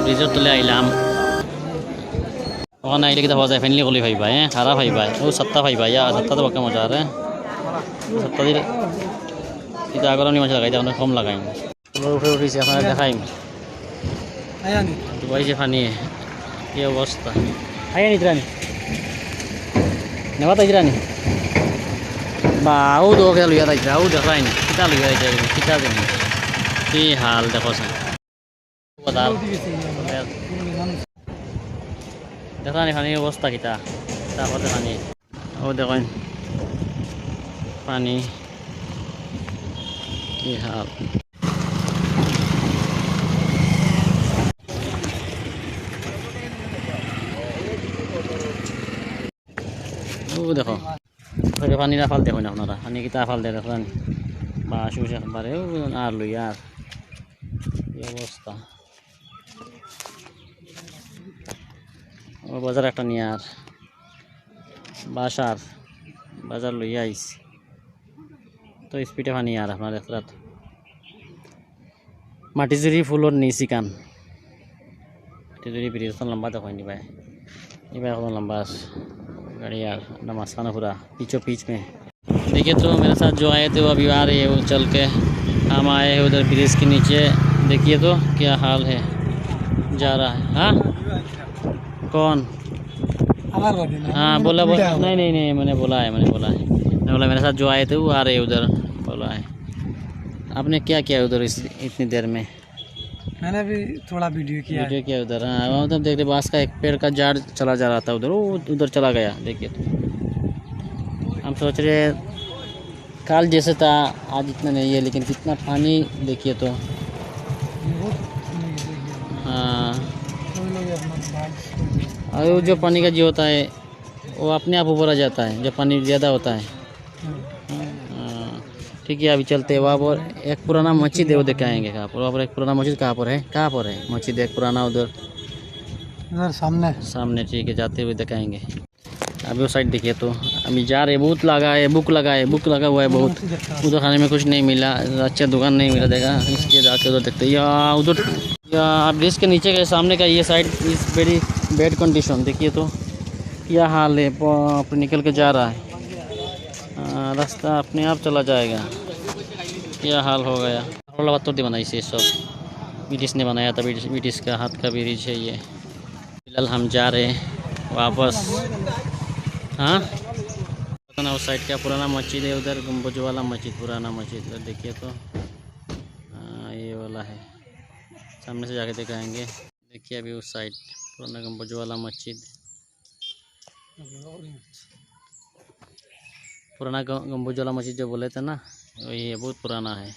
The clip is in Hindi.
ব্রিজের তলে আইলাম ওখানে আইলে কিতা যায় ফ্যামিলি গলি ভাইবা হ্যাঁ খারাপ ভাইবা ও সত্তা ভাইবা ইয়া সত্তা তো বাক্কা মজা রে সত্তা দিলে কিতা আগর নি মজা লাগাই অনেক কম লাগাই উঠে উঠেছে আপনারা দেখাই ডুবাইছে ফানি কি অবস্থা আইয়া নিতরানি নেওয়া তাইজরানি বা ও দোকে লইয়া তাইজরা ও দেখাই নি কিতা লইয়া তাইজরা কিতা জানি কি হাল দেখো সাই কথা দেখা নি পানির অবস্থা কিতা তারপরে পানি ও দেখেন পানি কি হাল দেখো ওইটা পানির আফাল দেখুন আপনারা পানি কিতা আফাল দিয়ে রাখলেন বা শুষ একবারে আর লই আর অবস্থা বাজার একটা নিয়ে আর বাসার বাজার লই আইস তো স্পিডে পানি আর আপনার রাত মাটি জুড়ি ফুলর নিয়েছি কান মাটি জুড়ি ব্রিজ লম্বা দেখেন নিবাই নিবাই এখন লম্বা আছে गाड़ी यार नमासानापुरा पीछों पीछ में। देखिए तो मेरे साथ जो आए थे वो अभी आ रहे हैं वो चल के हम आए हैं उधर ब्रिज के नीचे। देखिए तो क्या हाल है जा रहा है। हाँ? कौन? हाँ। बोला बोला। नहीं नहीं नहीं मैंने बोला है मैंने बोला है। मैंने बोला मेरे साथ जो आए थे वो आ रहे हैं उधर बोला है। आपने क्या किया उधर इस इतनी देर में? मैंने भी थोड़ा वीडियो किया वीडियो किया उधर हाँ वहाँ उधर देख रहे बाँस का एक पेड़ का झाड़ चला जा रहा था उधर। वो उधर चला गया देखिए तो। हम सोच रहे हैं, काल जैसे था आज इतना नहीं है लेकिन कितना पानी देखिए तो। हाँ और वो जो पानी का जी होता है वो अपने आप ऊपर आ जाता है जब पानी ज़्यादा होता है। हाँ, ठीक है अभी चलते हैं वहाँ पर एक पुराना मस्जिद है वो देख के आएँगे कहाँ पर। वहाँ पर एक पुराना मस्जिद कहाँ पर है? कहाँ पर है मस्जिद? एक पुराना उधर। इधर सामने। सामने ठीक है जाते हुए दिखाएँगे अभी वो साइड देखिए तो अभी जा रहे बहुत लगा है बुक लगा है बुक लगा हुआ है बहुत। उधर खाने में कुछ नहीं मिला अच्छा दुकान नहीं मिला देगा इसलिए जाके उधर देखते या उधर या ब्रिज के नीचे के सामने का ये साइड इस वेरी बैड कंडीशन देखिए तो। क्या हाल है निकल के जा रहा है। हाँ, रास्ता अपने आप चला जाएगा। क्या हाल हो गया? पत्थर दी बनाई से सब। ब्रिटिश ने बनाया था ब्रिटिश का हाथ का ब्रिज है ये। फ़िलहाल हम जा रहे हैं वापस। हाँ? ना उस साइड का पुराना मस्जिद है उधर गुम्बज वाला मस्जिद पुराना मस्जिद। उधर देखिए तो हाँ ये वाला है। सामने से जाके दिखाएँगे। देखिए अभी उस साइड पुराना गुम्बज वाला मस्जिद। पुराना गं- गम्बुज मस्जिद जो बोले थे ना है बहुत पुराना है।